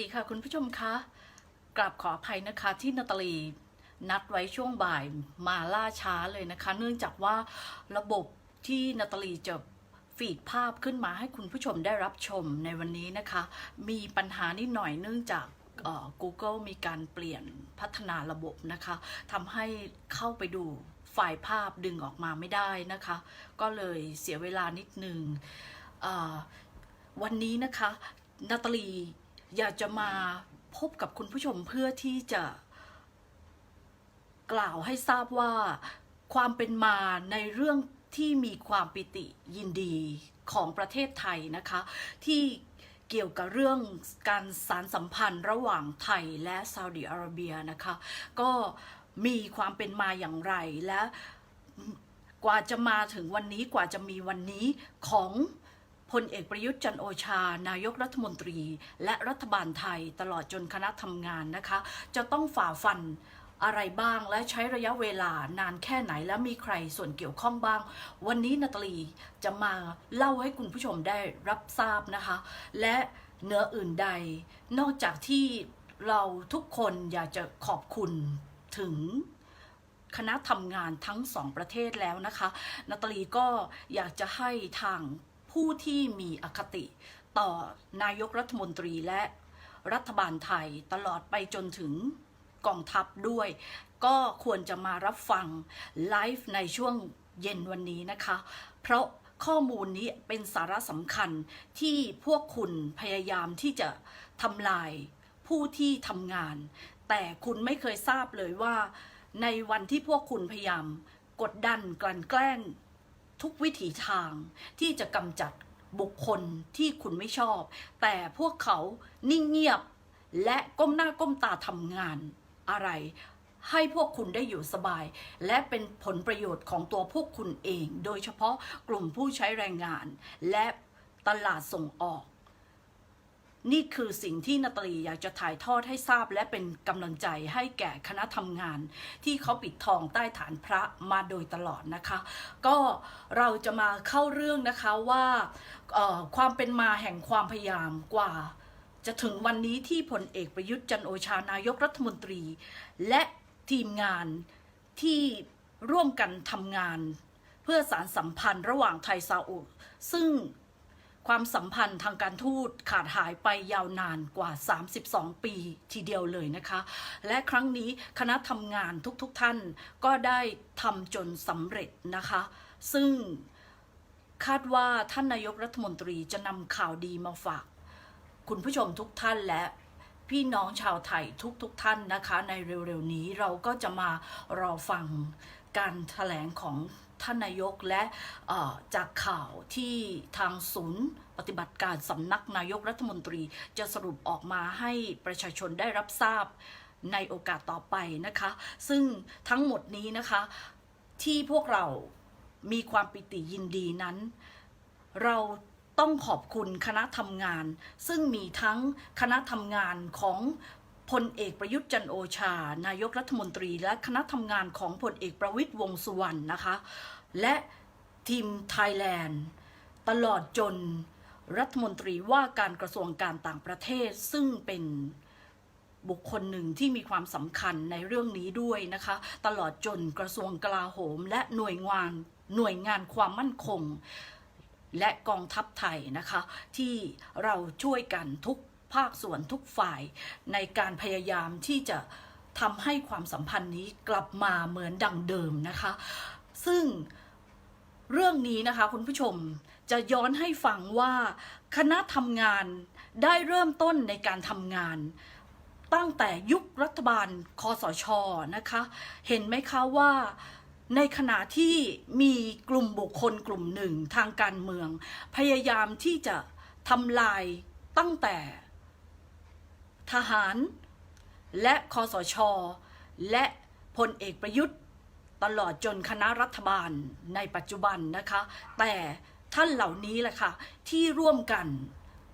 ดีค่ะคุณผู้ชมคะกราบขออภัยนะคะที่นาตาลีนัดไว้ช่วงบ่ายมาล่าช้าเลยนะคะ เนื่องจากว่าระบบที่นาตาลีจะฟีดภาพขึ้นมาให้คุณผู้ชมได้รับชมในวันนี้นะคะ มีปัญหานิดหน่อยเนื่องจากเอ่อ Google มีการเปลี่ยนพัฒนาระบบนะคะทำให้เข้าไปดูไฟล์ภาพดึงออกมาไม่ได้นะคะ ก็เลยเสียเวลานิดนึงเอ่อวันนี้นะคะนาตาลี อยากจะมาพบกับคุณผู้ชมเพื่อที่จะกล่าวให้ทราบว่าความเป็นมาในเรื่องที่มีความปิติยินดีของประเทศไทยนะคะ ที่เกี่ยวกับเรื่องการสารสัมพันธ์ระหว่างไทยและซาอุดิอาระเบียนะคะ ก็มีความเป็นมาอย่างไรและกว่าจะมาถึงวันนี้กว่าจะมีวันนี้ของ พลเอกประยุทธ์จันโอชา นายกรัฐมนตรี และรัฐบาลไทยตลอดจนคณะทำงานนะคะ จะต้องฝ่าฟันอะไรบ้างและใช้ระยะเวลานานแค่ไหนและมีใครส่วนเกี่ยวข้องบ้าง วันนี้นาตาลีจะมาเล่าให้คุณผู้ชมได้รับทราบนะคะ และเหนืออื่นใด นอกจากที่เราทุกคนอยากจะขอบคุณถึงคณะทำงานทั้งสองประเทศแล้วนะคะนาตาลีก็อยากจะให้ทาง ผู้ที่มีอคติต่อนายกรัฐมนตรีและรัฐบาลไทยตลอดไปจนถึงกองทัพด้วย ก็ควรจะมารับฟังไลฟ์ในช่วงเย็นวันนี้นะคะ เพราะข้อมูลนี้เป็นสาระสำคัญที่พวกคุณพยายามที่จะทำลายผู้ที่ทำงาน แต่คุณไม่เคยทราบเลยว่า ในวันที่พวกคุณพยายามกดดันกลั่นแกล้ง ทุกวิถีทางที่จะกำจัดบุคคลที่คุณไม่ชอบ แต่พวกเขานิ่งเงียบและก้มหน้าก้มตาทำงานอะไร ให้พวกคุณได้อยู่สบาย และเป็นผลประโยชน์ของตัวพวกคุณเอง โดยเฉพาะกลุ่มผู้ใช้แรงงาน และตลาดส่งออก นี่คือสิ่งที่นาตาลีอยากจะถ่ายทอดให้ทราบและเป็นกำลังใจให้แก่คณะทำงาน ที่เขาปิดทองใต้ฐานพระมาโดยตลอดนะคะ ก็เราจะมาเข้าเรื่องนะคะว่าความเป็นมาแห่งความพยายามกว่า จะถึงวันนี้ที่พลเอกประยุทธ์จันโอชานายกรัฐมนตรี และทีมงานที่ร่วมกันทำงาน เพื่อสารสัมพันธ์ระหว่างไทยซาอุ ซึ่ง ความสัมพันธ์ทางการทูตขาดหายไปยาวนานกว่า 32 ปีทีเดียวเลยนะคะ และครั้งนี้คณะทำงานทุกๆทท่านก็ได้ทำจนสำเร็จนะคะ ซึ่งคาดว่าท่านนายกรัฐมนตรีจะนำข่าวดีมาฝาก คุณผู้ชมทุกท่านและพี่น้องชาวไทยทุกๆทท่านนะคะ ในเร็วๆนี้เราก็จะมารอฟังการถแถลงของ ท่านนายกและจากข่าวที่ทางศูนย์ปฏิบัติการสำนักนายกรัฐมนตรีจะสรุปออกมาให้ประชาชนได้รับทราบในโอกาสต่อไปนะคะ ซึ่งทั้งหมดนี้นะคะ ที่พวกเรามีความปิติยินดีนั้น เราต้องขอบคุณคณะทำงาน ซึ่งมีทั้งคณะทำงานของ พลเอกประยุทธ์จันโอชา นายกรัฐมนตรี และคณะทำงานของพลเอกประวิตยวงษ์สุวรรณนะคะ และทีมไทยแลนด์ ตลอดจนรัฐมนตรีว่าการกระทรวงการต่างประเทศ ซึ่งเป็นบุคคลหนึ่งที่มีความสำคัญในเรื่องนี้ด้วยนะคะ ตลอดจนกระทรวงกลาโหม และหน่วยงานหน่วยงานความมั่นคง และกองทัพไทยนะคะ ที่เราช่วยกันทุก ภาคส่วนทุกฝ่ายในการพยายามที่จะทำให้ความสัมพันธ์นี้กลับมาเหมือนดังเดิมนะคะ ซึ่งเรื่องนี้นะคะคุณผู้ชมจะย้อนให้ฟังว่าคณะทำงานได้เริ่มต้นในการทำงาน ตั้งแต่ยุครัฐบาลคอสชนะคะ เห็นไหมคะว่าในขณะที่มีกลุ่มบุคคลกลุ่มหนึ่งทางการเมือง พยายามที่จะทำลายตั้งแต่ ทหาร และคอสช และพลเอกประยุทธ์ ตลอดจนคณะรัฐบาลในปัจจุบันนะคะ แต่ท่านเหล่านี้แหละค่ะที่ร่วมกัน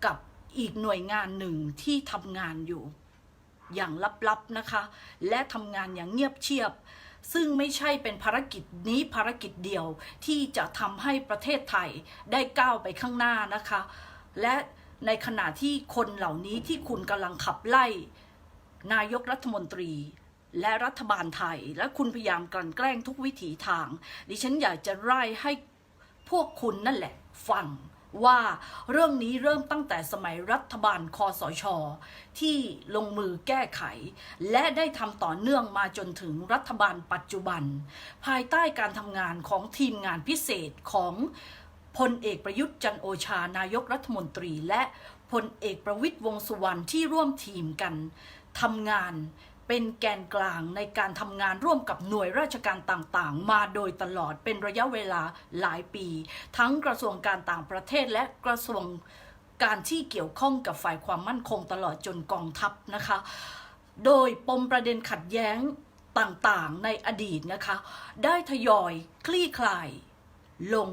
กับอีกหน่วยงานหนึ่งที่ทำงานอยู่ อย่างลับๆนะคะ และทำงานอย่างเงียบเชียบ ซึ่งไม่ใช่เป็นภารกิจนี้ภารกิจเดียวที่จะทำให้ประเทศไทยได้ก้าวไปข้างหน้านะคะ และ ในขณะที่คนเหล่านี้ที่คุณกำลังขับไล่ นายกรัฐมนตรี และรัฐบาลไทย และคุณพยายามกลั่นแกล้งทุกวิถีทาง ดิฉันอยากจะไล่ให้พวกคุณนั่นแหละฟังว่าเรื่องนี้เริ่มตั้งแต่สมัยรัฐบาลคอสช ที่ลงมือแก้ไข และได้ทำต่อเนื่องมาจนถึงรัฐบาลปัจจุบัน ภายใต้การทำงานของทีมงานพิเศษของ พลเอกประยุทธ์จันโอชานายกรัฐมนตรีและพลเอกประวิตยวงษ์สุวรรณที่ร่วมทีมกันทำงานเป็นแกนกลางในการทำงานร่วมกับหน่วยราชการต่างๆ มาโดยตลอดเป็นระยะเวลาหลายปี ทั้งกระทรวงการต่างประเทศและกระทรวงการที่เกี่ยวข้องกับฝ่ายความมั่นคงตลอดจนกองทัพนะคะ โดยปมประเด็นขัดแย้งต่างๆในอดีตนะคะ ได้ทยอยคลี่คลายลง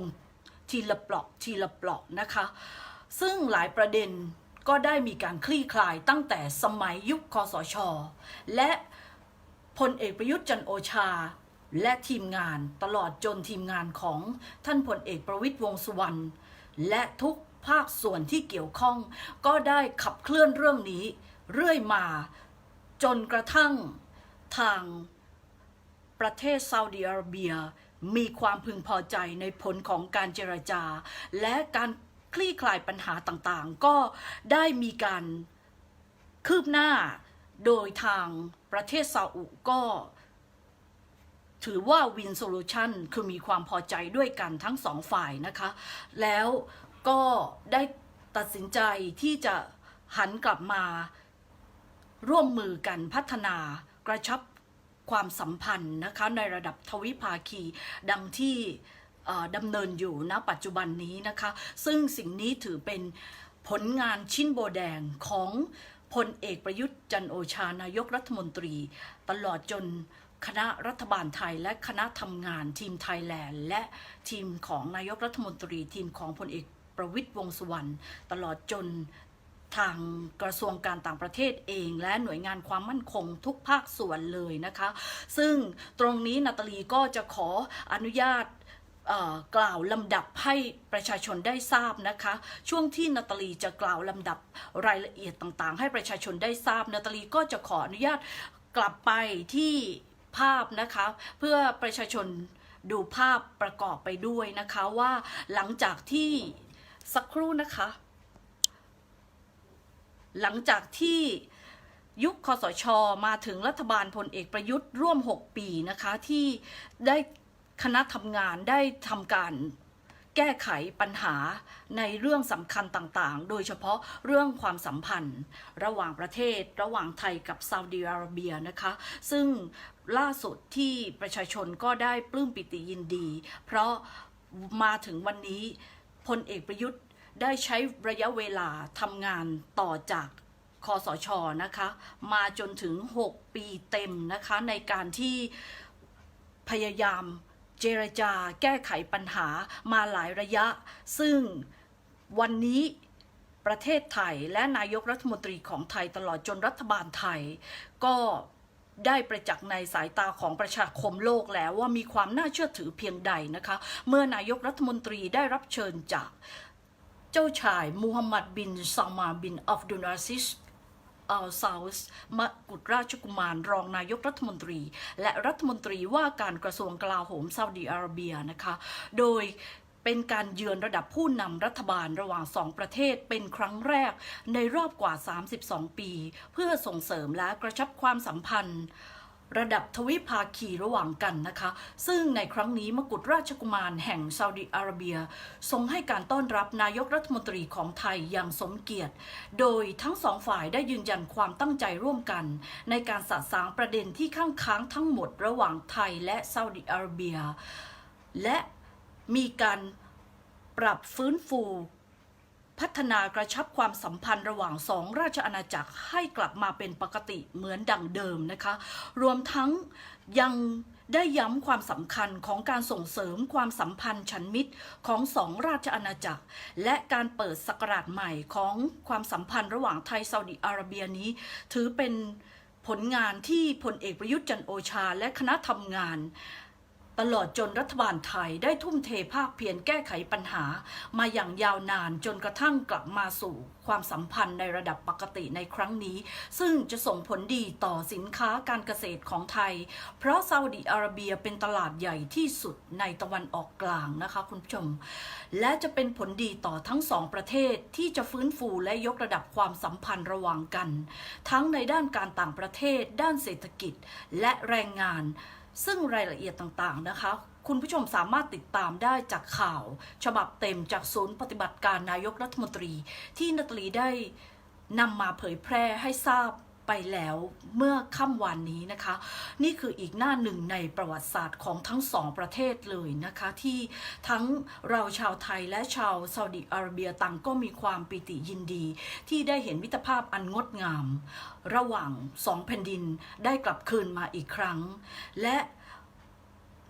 ทีละเปลาะทีละเปลาะนะคะ ซึ่งหลายประเด็นก็ได้มีการคลี่คลายตั้งแต่สมัยยุคคอสช และพลเอกประยุทธ์จันโอชา และทีมงานตลอดจนทีมงานของท่านพลเอกประวิตยวงสุวรรณและทุกภาคส่วนที่เกี่ยวข้อง ก็ได้ขับเคลื่อนเรื่องนี้ เรื่อยมาจนกระทั่งทางประเทศซาอุดิอาระเบีย มีความพึงพอใจในผลของการเจรจา และการคลี่คลายปัญหาต่างๆ ก็ได้มีการคืบหน้าโดยทางประเทศซาอุก็ถือว่าวินโซลูชันคือมีความพอใจด้วยกันทั้งสองฝ่ายนะคะ แล้วก็ได้ตัดสินใจที่จะหันกลับมาร่วมมือกันพัฒนากระชับ ความสัมพันธ์นะคะในระดับทวิภาคี ดังที่ดำเนินอยู่ณปัจจุบันนี้นะคะ ซึ่งสิ่งนี้ถือเป็นผลงานชิ้นโบแดงของพลเอกประยุทธ์จันโอชานายกรัฐมนตรี ตลอดจนคณะรัฐบาลไทยและคณะทำงานทีมไทยแลนด์ และทีมของนายกรัฐมนตรี ทีมของพลเอกประวิตยวงษ์สุวรรณตลอดจน ทางกระทรวงการต่างประเทศเอง และหน่วยงานความมั่นคงทุกภาคส่วนเลยนะคะ ซึ่งตรงนี้นาตาลีก็จะขออนุญาตกล่าวลำดับให้ประชาชนได้ทราบนะคะ ช่วงที่นาตาลีจะกล่าวลำดับรายละเอียดต่างๆ ให้ประชาชนได้ทราบนาตาลีก็จะขออนุญาตกลับไปที่ภาพนะคะ เพื่อประชาชนดูภาพประกอบไปด้วยนะคะว่าหลังจากที่สักครู่นะคะ หลังจากที่ยุคคอสชมาถึงรัฐบาลพลเอกประยุทธ์ร่วม 6 ปีนะคะ ที่ได้คณะทำงานได้ทำการแก้ไขปัญหาในเรื่องสำคัญต่างๆ โดยเฉพาะเรื่องความสัมพันธ์ ระหว่างประเทศ ระหว่างไทยกับซาอุดิอาระเบียนะคะ ซึ่งล่าสุดที่ประชาชนก็ได้ปลื้มปิติยินดี เพราะมาถึงวันนี้พลเอกประยุทธ์ ได้ใช้ระยะเวลาทำงานต่อจากคอสชนะคะ มาจนถึง 6 ปีเต็มนะคะ ในการที่พยายามเจรจาแก้ไขปัญหามาหลายระยะ ซึ่งวันนี้ประเทศไทยและนายกรัฐมนตรีของไทยตลอดจนรัฐบาลไทย ก็ได้ประจักษ์ในสายตาของประชาคมโลกแล้วว่ามีความน่าเชื่อถือเพียงใดนะคะ เมื่อนายกรัฐมนตรีได้รับเชิญจาก เจ้าชายมูฮัมหมัดบินซามาบินอัฟดุลอาซิสอัลซาอุสมกุฎราชกุมารรองนายกรัฐมนตรี และรัฐมนตรีว่าการกระทรวงกลาโหมซาอุดีอาระเบียนะคะ โดยเป็นการเยือนระดับผู้นำรัฐบาลระหว่างสองประเทศเป็นครั้งแรกในรอบกว่า 32 ปี เพื่อส่งเสริมและกระชับความสัมพันธ์ ระดับทวิภาคีระหว่างกันนะคะ ซึ่งในครั้งนี้มกุฎราชกุมารแห่งซาอุดิอาระเบีย ทรงให้การต้อนรับนายกรัฐมนตรีของไทยอย่างสมเกียรติ โดยทั้งสองฝ่ายได้ยืนยันความตั้งใจร่วมกัน ในการสะสางประเด็นที่ข้างค้างทั้งหมดระหว่างไทยและซาอุดิอาระเบีย และมีการปรับฟื้นฟู พัฒนากระชับความสัมพันธ์ระหว่างสองราชอาณาจักรให้กลับมาเป็นปกติเหมือนดังเดิมนะคะ รวมทั้งยังได้ย้ำความสำคัญของการส่งเสริมความสัมพันธ์ฉันมิตรของสองราชอาณาจักร และการเปิดศักราชใหม่ของความสัมพันธ์ระหว่างไทยซาอุดิอาระเบียนี้ ถือเป็นผลงานที่พลเอกประยุทธ์จันโอชา และคณะทำงาน ตลอดจนรัฐบาลไทยได้ทุ่มเทภาคเพียรแก้ไขปัญหา มาอย่างยาวนานจนกระทั่งกลับมาสู่ ความสัมพันธ์ในระดับปกติในครั้งนี้ ซึ่งจะส่งผลดีต่อสินค้าการเกษตรของไทย เพราะซาอุดิอาระเบียเป็นตลาดใหญ่ที่สุดในตะวันออกกลางนะคะคุณผู้ชม และจะเป็นผลดีต่อทั้งสองประเทศที่จะฟื้นฟูและยกระดับความสัมพันธ์ระหว่างกัน ทั้งในด้านการต่างประเทศ ด้านเศรษฐกิจ และแรงงาน ซึ่งรายละเอียดต่างๆนะคะ คุณผู้ชมสามารถติดตามได้จากข่าว ฉบับเต็มจากศูนย์ปฏิบัติการนายกรัฐมนตรี ที่นาตาลีได้นำมาเผยแพร่ให้ทราบ ไปแล้วเมื่อค่ำวานนี้นะคะ นี่คืออีกหน้าหนึ่งในประวัติศาสตร์ของทั้งสองประเทศเลยนะคะ ที่ทั้งเราชาวไทยและชาวซาอุดิอาระเบียต่างก็มีความปิติยินดี ที่ได้เห็นมิตรภาพอันงดงาม ระหว่างสองแผ่นดินได้กลับคืนมาอีกครั้ง และ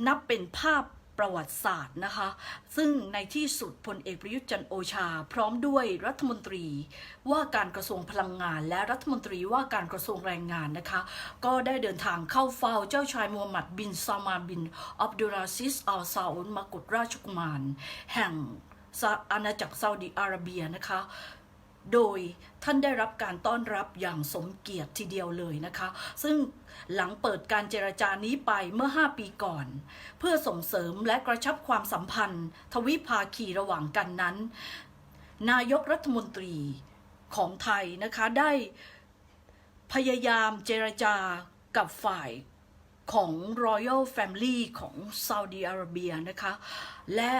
นับเป็นภาพ ประวัติศาสตร์นะคะ ซึ่งในที่สุดพลเอกประยุทธ์จันโอชา พร้อมด้วยรัฐมนตรี ว่าการกระทรวงพลังงาน และรัฐมนตรีว่าการกระทรวงแรงงานนะคะ ก็ได้เดินทางเข้าเฝ้าเจ้าชายมูฮัมหมัดบินซามาบินอับดุลอาซิสอัลซาอุดมากุฎราชกุมาร แห่งอาณาจักรซาอุดิอาระเบียนะคะโดยท่านได้รับการต้อนรับอย่างสมเกียรติทีเดียวเลยนะคะ ซึ่ง หลังเปิดการเจรจานี้ไปเมื่อ 5 ปีก่อน เพื่อส่งเสริมและกระชับความสัมพันธ์ ทวิภาคีระหว่างกันนั้น นายกรัฐมนตรีของไทยนะคะได้พยายามเจรจากับฝ่ายของ Royal Family ของซาอุดีอาระเบียนะคะ และ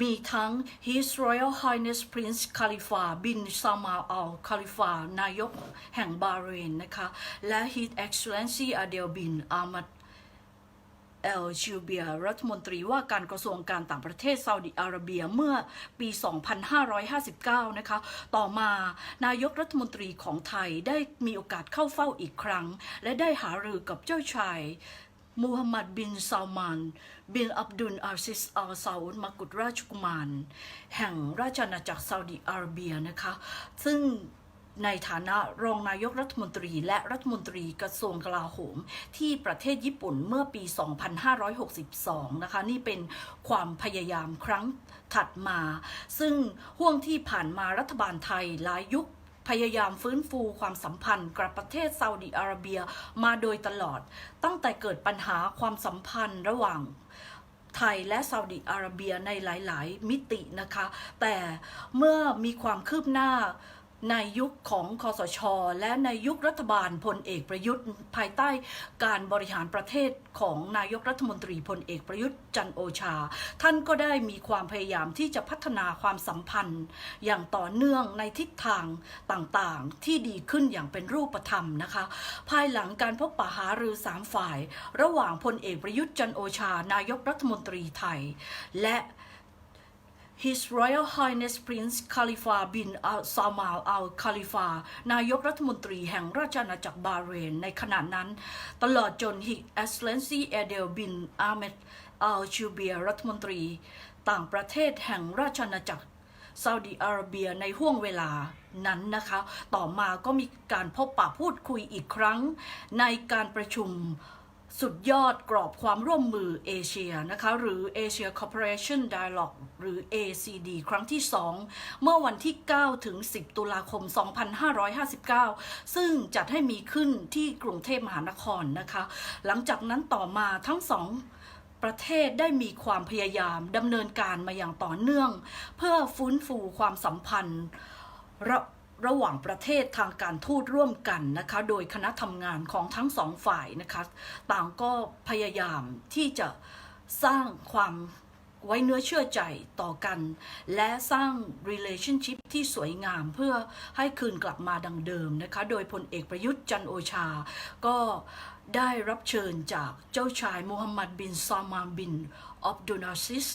มีทั้ง His Royal Highness Prince Khalifa bin Salman Al Khalifa นายกแห่งบาเรนนะคะ และ His Excellency Adel bin Ahmad เอลชิวเบียรัฐมนตรีว่าการกระทรวงการต่างประเทศซาอุดิอาระเบียเมื่อปี 2559 นะคะ ต่อมานายกรัฐมนตรีของไทยได้มีโอกาสเข้าเฝ้าอีกครั้ง และได้หารือกับเจ้าชาย มูฮัมหมัดบินซาลมาน บินอับดุลอาซิสอัลซาอุดมากุฎราชกุมาร แห่งราชอาณาจักรซาอุดิอาระเบียนะคะ ซึ่งในฐานะรองนายกรัฐมนตรีและรัฐมนตรีกระทรวงกลาโหม ที่ประเทศญี่ปุ่นเมื่อปี 2562 นะคะ นี่เป็นความพยายามครั้งถัดมา ซึ่งห่วงที่ผ่านมารัฐบาลไทยหลายยุค พยายามฟื้นฟูความสัมพันธ์กับประเทศซาอุดิอาระเบียมาโดยตลอด ตั้งแต่เกิดปัญหาความสัมพันธ์ระหว่างไทยและซาอุดิอาระเบียในหลาย ๆ มิตินะคะ แต่เมื่อมีความคืบหน้า ในยุคของคอสช และในยุครัฐบาลพลเอกประยุทธ์ ภายใต้การบริหารประเทศของนายกรัฐมนตรีพลเอกประยุทธ์จันโอชา ท่านก็ได้มีความพยายามที่จะพัฒนาความสัมพันธ์ อย่างต่อเนื่องในทิศทางต่างๆ ที่ดีขึ้นอย่างเป็นรูปธรรมนะคะ ภายหลังการพบปะหารือสามฝ่าย ระหว่างพลเอกประยุทธ์จันโอชา นายกรัฐมนตรีไทย และ His Royal Highness Prince Khalifa bin Salman Al Khalifa นายกรัฐมนตรีแห่งราชอาณาจักรบาเรน ในขณะนั้น ตลอดจน His Excellency Adel bin Ahmed Al Jubeir รัฐมนตรี ต่างประเทศแห่งราชอาณาจักรซาอุดีอาระเบียในห่วงเวลานั้นนะคะ ต่อมาก็มีการพบปะพูดคุยอีกครั้งในการประชุม สุดยอดกรอบความร่วมมือเอเชียนะคะหรือ Asia Cooperation Dialogue หรือ ACD ครั้งที่ 2 เมื่อวันที่ 9 ถึง 10 ตุลาคม 2559 ซึ่งจัดให้มีขึ้นที่กรุงเทพมหานครนะคะ หลังจากนั้นต่อมาทั้งสองประเทศได้มีความพยายามดำเนินการมาอย่างต่อเนื่อง เพื่อฟื้นฟูความสัมพันธ์ระ ระหว่างประเทศทางการทูตร่วมกันนะคะ โดยคณะทำงานของทั้งสองฝ่ายนะคะ ต่างก็พยายามที่จะสร้างความไว้เนื้อเชื่อใจต่อกัน และสร้าง relationship ที่สวยงามเพื่อให้คืนกลับมาดังเดิมนะคะ โดยพลเอกประยุทธ์จันโอชา ก็ได้รับเชิญจากเจ้าชายมูฮัมหมัดบินซามานบินอับดุลอาซิส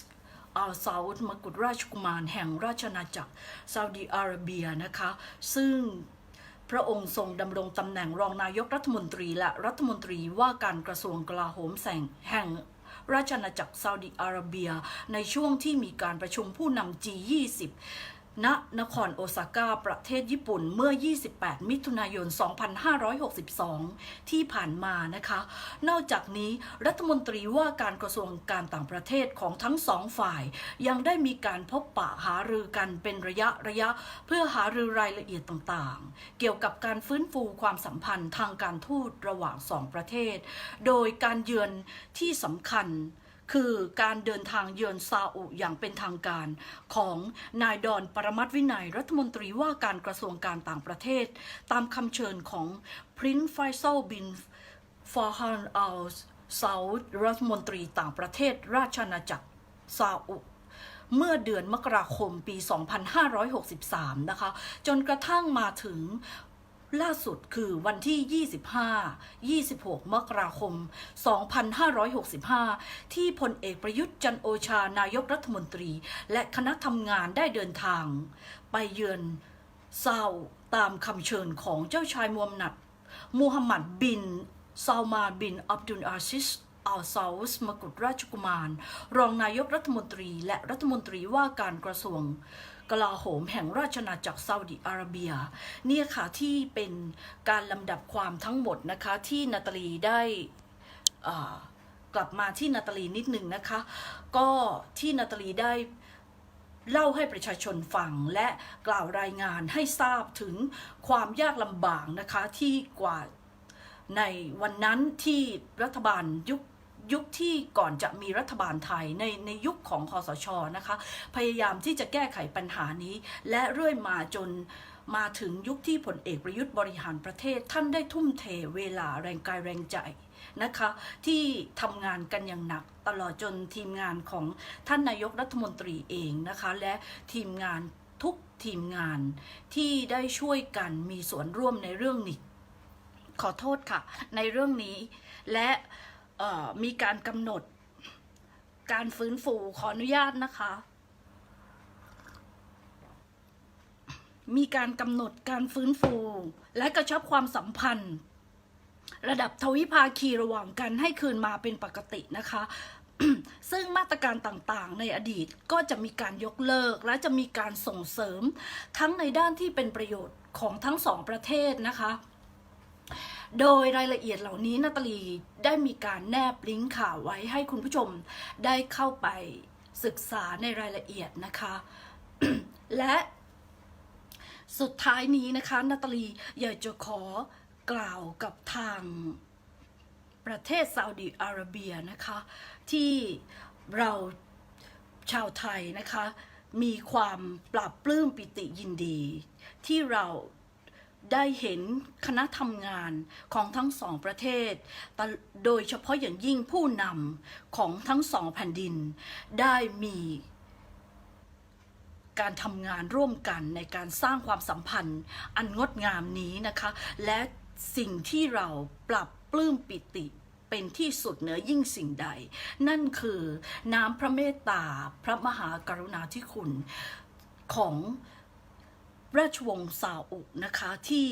อัลซาอุดมกุฎราชกุมารแห่งราชอาณาจักรซาอุดีอาระเบียนะคะ ซึ่งพระองค์ทรงดำรงตำแหน่งรองนายกรัฐมนตรีและรัฐมนตรีว่าการกระทรวงกลาโหมแสงแห่งราชอาณาจักรซาอุดีอาระเบีย ในช่วงที่มีการประชุมผู้นำ G20 ณนครโอซาก้า ประเทศญี่ปุ่นเมื่อ 28 มิถุนายน 2562 ที่ผ่านมานะคะ นอกจากนี้รัฐมนตรีว่าการกระทรวงการต่างประเทศของทั้งสองฝ่าย ยังได้มีการพบปะหารือกันเป็นระยะระยะ เพื่อหารือรายละเอียดต่างๆ เกี่ยวกับการฟื้นฟูความสัมพันธ์ทางการทูตระหว่างสองประเทศ โดยการเยือนที่สำคัญ คือการเดินทางเยือนซาอุอย่างเป็นทางการ ของนายดอนปรมัตวินัยรัฐมนตรีว่าการกระทรวงการต่างประเทศ ตามคำเชิญของ Prince Faisal bin Farhan Al Saud รัฐมนตรีต่างประเทศ ราชอาณาจักรซาอุเมื่อเดือนมกราคมปี 2563 นะคะ จนกระทั่งมาถึง ล่าสุดคือวันที่ 25 26 มกราคม 2565 ที่พลเอกประยุทธ์จันโอชานายกรัฐมนตรี และคณะทำงานได้เดินทาง ไปเยือนซาอุตามคำเชิญของเจ้าชายมูฮัมหมัดมูฮัมหมัดบินซาลมาบินอับดุลอาซิสอัลซาอุสมกุฎราชกุมาร รองนายกรัฐมนตรีและรัฐมนตรีว่าการกระทรวง กลาโหมแห่งราชอาจักรซาอุดิอาระเบีย เนี่ยค่ะที่เป็นการลำดับความทั้งหมดนะคะที่นาตาลีได้กลับมาที่นาตาลีนิดหนึ่งนะคะ ก็ที่นาตาลีได้เล่าให้ประชาชนฟังและกล่าวรายงานให้ทราบถึงความยากลำบากนะคะที่กว่าในวันนั้นที่รัฐบาลยุค ยุคที่ก่อนจะมีรัฐบาลไทยในในยุคของคอสชนะคะ พยายามที่จะแก้ไขปัญหานี้ และเรื่อยมาจนมาถึงยุคที่ผลเอกประยุทธ์บริหารประเทศ ท่านได้ทุ่มเทเวลาแรงกายแรงใจนะคะ ที่ทำงานกันอย่างหนักตลอดจนทีมงานของท่านนายกรัฐมนตรีเองนะคะ และทีมงานทุกทีมงานที่ได้ช่วยกันมีส่วนร่วมในเรื่องนี้ขอโทษค่ะ ในเรื่องนี้และ มีการกำหนดการฟื้นฟูขออนุญาตนะคะ มีการกำหนดการฟื้นฟู และกระชับความสัมพันธ์ ระดับทวิภาคีระหว่างกันให้คืนมาเป็นปกตินะคะ ซึ่งมาตรการต่างๆ ในอดีตก็จะมีการยกเลิก และจะมีการส่งเสริมทั้งในด้านที่เป็นประโยชน์ของทั้งสองประเทศนะคะ โดยรายละเอียดเหล่านี้นาตาลีได้มีการแนบลิงก์ข่าวไว้ให้คุณผู้ชมได้เข้าไปศึกษาในรายละเอียดนะคะ และสุดท้ายนี้นะคะนาตาลีอยากจะขอกล่าวกับทางประเทศซาอุดิอาระเบียนะคะ ที่เราชาวไทยนะคะ มีความปรับปลื้มปิติยินดี ที่เรา ได้เห็นคณะทำงานของทั้งสองประเทศ โดยเฉพาะอย่างยิ่งผู้นำของทั้งสองแผ่นดิน ได้มีการทำงานร่วมกันในการสร้างความสัมพันธ์ อันงดงามนี้นะคะ และสิ่งที่เราปรับปลื้มปิติเป็นที่สุดเหนือยิ่งสิ่งใด นั่นคือน้ำพระเมตตา พระมหากรุณาธิคุณของ ราชวงศ์ซาอุนะคะที่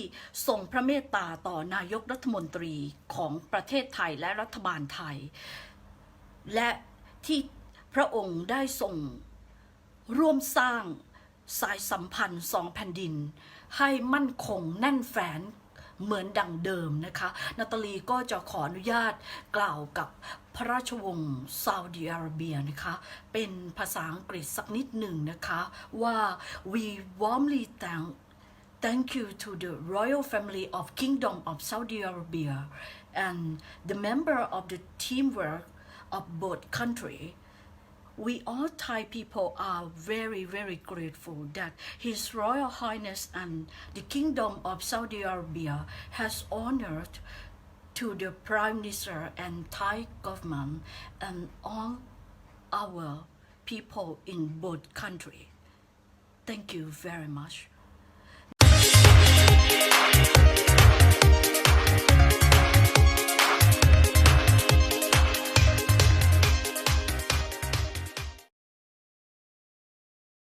ทรงพระเมตตาต่อนายกรัฐมนตรีของประเทศไทยและรัฐบาลไทย และที่พระองค์ได้ทรงร่วมสร้างสายสัมพันธ์สองแผ่นดิน ให้มั่นคงแน่นแฟน เหมือนดังเดิมนะคะ นาตาลีก็จะขออนุญาตกล่าวกับพระราชวงศ์ซาอุดิอาระเบียนะคะ เป็นภาษาอังกฤษสักนิดหนึ่งนะคะว่า we warmly thank Thank you to the royal family of Kingdom of Saudi Arabia and the member of the teamwork of both country. we all Thai people are very, very grateful that His Royal Highness and the Kingdom of Saudi Arabia has honored to the Prime Minister and Thai government and all our people in both country. Thank you very much.